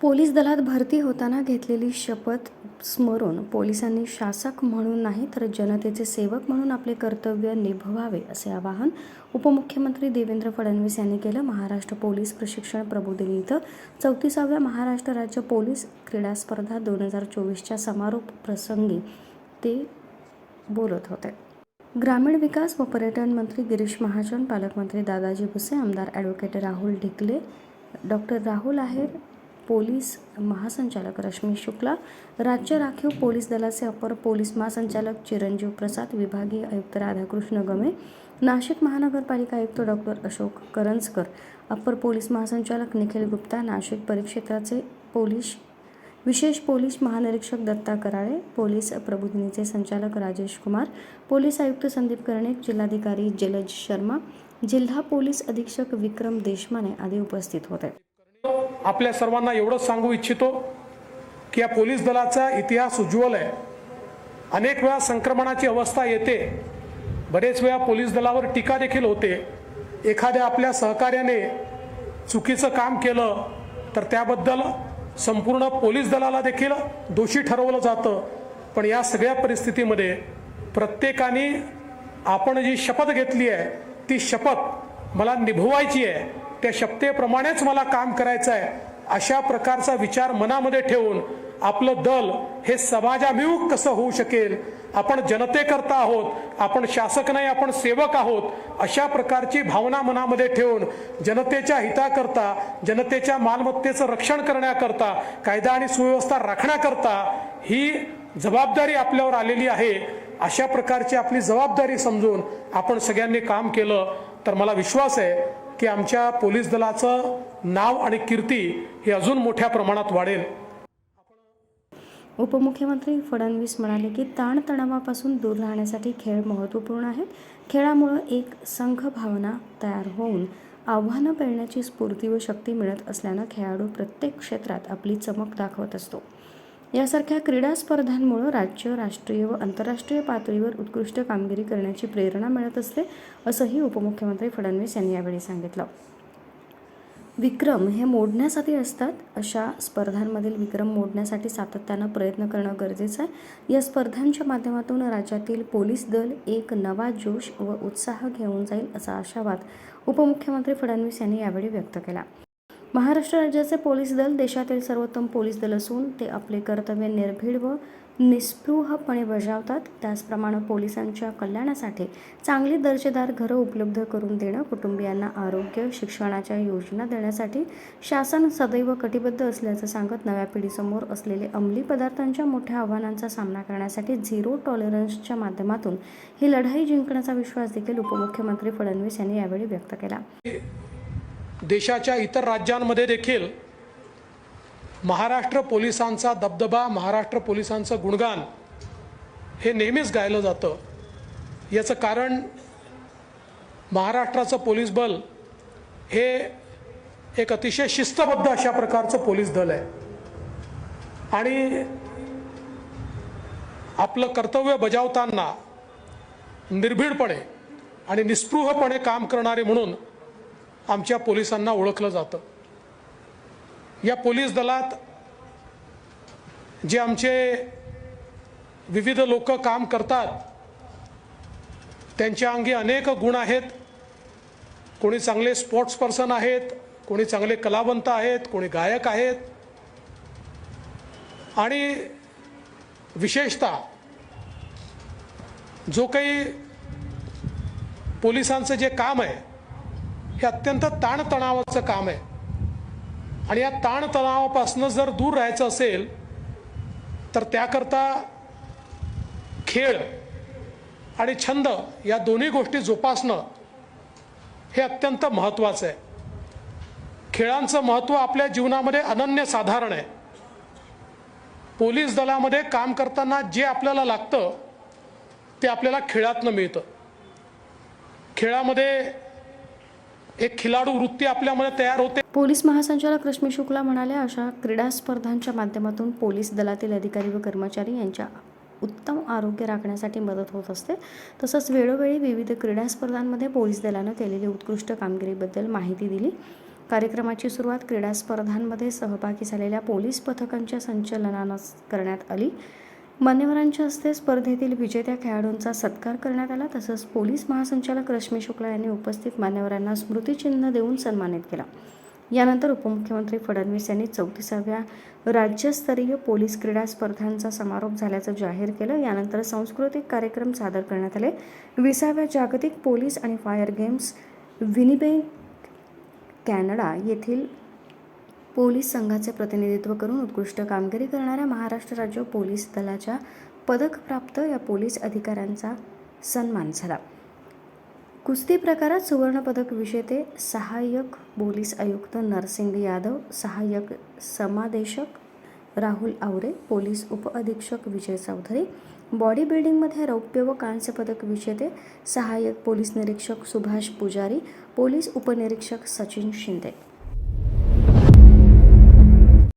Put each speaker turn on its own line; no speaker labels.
Police दलात भरती होताना घेतलेली शपथ स्मरून पोलिसांनी शासक म्हणून नाही तर जनतेचे सेवक म्हणून आपले कर्तव्य निभवावे असे आवाहन उपमुख्यमंत्री देवेंद्र फडणवीस यांनी केलं. महाराष्ट्र पोलीस प्रशिक्षण प्रबोधिनी इथं चौतीसाव्या महाराष्ट्र राज्य पोलीस क्रीडा स्पर्धा दोन हजार चोवीसच्या समारोप प्रसंगी ते बोलत होते. ग्रामीण विकास व पर्यटन मंत्री गिरीश महाजन पालकमंत्री दादाजी भुसे आमदार advocate Rahul Dhikale doctor Rahul Aher police महासंचालक रश्मी शुक्ला राज्य राखीव पोलीस दलाचे अपर पोलीस महासंचालक चिरंजीव प्रसाद विभागीय आयुक्त राधाकृष्ण गमे नाशिक महानगरपालिका आयुक्त डॉक्टर अशोक करंजकर अपर पोलीस महासंचालक निखिल गुप्ता नाशिक परिक्षेत्राचे पोलीस विशेष पोलीस महानिरीक्षक दत्ता कराळे पोलीस प्रबोधिनीचे संचालक राजेश कुमार पोलीस आयुक्त संदीप कर्णिक जिल्हाधिकारी जलज शर्मा जिल्हा पोलीस अधीक्षक विक्रम देशमाने आदी उपस्थित होते.
आपल्या सर्वांना एवढंच सांगू इच्छितो की या पोलीस दलाचा इतिहास उज्ज्वल आहे. अनेक वेळा संक्रमणाची अवस्था येते. बरेच वेळा पोलीस दलावर टीका देखील होते. एखाद्या आपल्या सहकार्याने चुकीचं काम केलं तर त्याबद्दल संपूर्ण पोलीस दलाला देखील दोषी ठरवलं जातं. पण या सगळ्या परिस्थितीमध्ये प्रत्येकाने आपण जी शपथ घेतली आहे ती शपथ मला निभवायची आहे. त्या शपथेप्रमाणेच मला काम करायचं आहे अशा प्रकारचा विचार मनामध्ये ठेवून आपलं दल हे समाजाभिमुख कसं होऊ शकेल आपण जनतेकरता आहोत आपण शासक नाही आपण सेवक आहोत अशा प्रकारची भावना मनामध्ये ठेवून जनतेच्या हिताकरता जनतेच्या मालमत्तेचं रक्षण करण्याकरता कायदा आणि सुव्यवस्था राखण्याकरता ही जबाबदारी आपल्यावर आलेली आहे अशा प्रकारची आपली जबाबदारी समजून आपण सगळ्यांनी काम केलं तर मला विश्वास आहे की आमच्या पोलीस दलाचं नाव आणि कीर्ती हे अजून मोठ्या प्रमाणात वाढेल.
उपमुख्यमंत्री फडणवीस म्हणाले की ताणतणावापासून दूर राहण्यासाठी खेळ महत्त्वपूर्ण आहेत. खेळामुळं एक संघ भावना तयार होऊन आव्हानं पेळण्याची स्फूर्ती व शक्ती मिळत असल्यानं खेळाडू प्रत्येक क्षेत्रात आपली चमक दाखवत असतो. यासारख्या क्रीडा स्पर्धांमुळं राज्य राष्ट्रीय व आंतरराष्ट्रीय पातळीवर उत्कृष्ट कामगिरी करण्याची प्रेरणा मिळत असते असंही उपमुख्यमंत्री फडणवीस यांनी यावेळी सांगितलं. विक्रम हे मोडण्यासाठी असतात. अशा स्पर्धांमधील विक्रम मोडण्यासाठी सातत्यानं प्रयत्न करणं गरजेचं आहे. या स्पर्धांच्या माध्यमातून राज्यातील पोलीस दल एक नवा जोश व उत्साह घेऊन जाईल असा आशावाद उपमुख्यमंत्री फडणवीस यांनी यावेळी व्यक्त केला. महाराष्ट्र राज्याचे पोलीस दल देशातील सर्वोत्तम पोलीस दल असून ते आपले कर्तव्य निर्भीड व निस्पृहपणे बजावतात. त्याचप्रमाणे पोलिसांच्या कल्याणासाठी चांगली दर्जेदार घरं उपलब्ध करून देणं कुटुंबियांना आरोग्य शिक्षणाच्या योजना देण्यासाठी शासन सदैव कटिबद्ध असल्याचं सांगत नव्या पिढीसमोर असलेले अंमली पदार्थांच्या मोठ्या आव्हानांचा सामना करण्यासाठी झिरो टॉलरन्सच्या माध्यमातून ही लढाई जिंकण्याचा विश्वास देखील उपमुख्यमंत्री फडणवीस यांनी यावेळी व्यक्त केला.
देशाच्या इतर राज्यांमध्ये देखील महाराष्ट्र पोलिसांचा दबदबा महाराष्ट्र पोलिसांचं गुणगान हे नेहमीच गायलं जातं. याचं कारण महाराष्ट्राचं पोलीस बल हे एक अतिशय शिस्तबद्ध अशा प्रकारचं पोलीस दल आहे. आणि आपलं कर्तव्य बजावताना निर्भीडपणे आणि निस्पृहपणे काम करणारे म्हणून आमच्या पोलिसांना ओळखलं जातं. या पोलीस दलात जे आमचे विविध लोक काम करतात त्यांच्या अंगी अनेक गुण आहेत. कोणी चांगले स्पोर्ट्स पर्सन आहेत कोणी चांगले कलावंत आहेत कोणी गायक आहेत. आणि विशेषतः जो काही पोलिसांचं जे काम आहे हे अत्यंत ताणतणावाचं काम आहे. आणि या ताणतणावापासून जर दूर राहायचं असेल तर त्याकरता खेळ आणि छंद या दोन्ही गोष्टी जोपासणं हे अत्यंत महत्त्वाचं आहे. खेळांचं महत्त्व आपल्या जीवनामध्ये अनन्यसाधारण आहे. पोलीस दलामध्ये काम करताना जे आपल्याला लागतं ते आपल्याला खेळातनं मिळतं. खेळामध्ये एक खिलाडू वृत्ती आपल्यामध्ये तयार होते.
पोलीस महासंचालक रश्मी शुक्ला म्हणाले अशा क्रीडा स्पर्धांच्या माध्यमातून पोलीस दलातील अधिकारी व कर्मचारी यांच्या उत्तम आरोग्य राखण्यासाठी मदत होत असते. तसंच वेळोवेळी विविध क्रीडा स्पर्धांमध्ये पोलीस दलानं केलेली उत्कृष्ट कामगिरीबद्दल माहिती दिली. कार्यक्रमाची सुरुवात क्रीडा स्पर्धांमध्ये सहभागी झालेल्या पोलीस पथकांच्या संचलनानं करण्यात आली. मान्यवरांच्या हस्ते स्पर्धेतील विजेत्या खेळाडूंचा सत्कार करण्यात आला. तसंच पोलीस महासंचालक रश्मी शुक्ला यांनी उपस्थित मान्यवरांना स्मृतिचिन्ह देऊन सन्मानित केला. यानंतर उपमुख्यमंत्री फडणवीस यांनी चौतीसाव्या राज्यस्तरीय पोलीस क्रीडा स्पर्धांचा समारोप झाल्याचं जाहीर केलं. यानंतर सांस्कृतिक कार्यक्रम सादर करण्यात आले. विसाव्या जागतिक पोलीस आणि फायर गेम्स विनिबे कॅनडा येथील पोलीस संघाचे प्रतिनिधित्व करून उत्कृष्ट कामगिरी करणाऱ्या महाराष्ट्र राज्य पोलीस दलाच्या पदकप्राप्त या पोलीस अधिकाऱ्यांचा सन्मान झाला. कुस्ती प्रकारात सुवर्णपदक विजेते सहाय्यक पोलीस आयुक्त नरसिंग यादव सहाय्यक समादेशक राहुल आवरे पोलीस उपअधीक्षक विजय चौधरी बॉडी बिल्डिंगमध्ये रौप्य व कांस्य पदक विजेते सहाय्यक पोलीस निरीक्षक सुभाष पुजारी पोलीस उपनिरीक्षक सचिन शिंदे.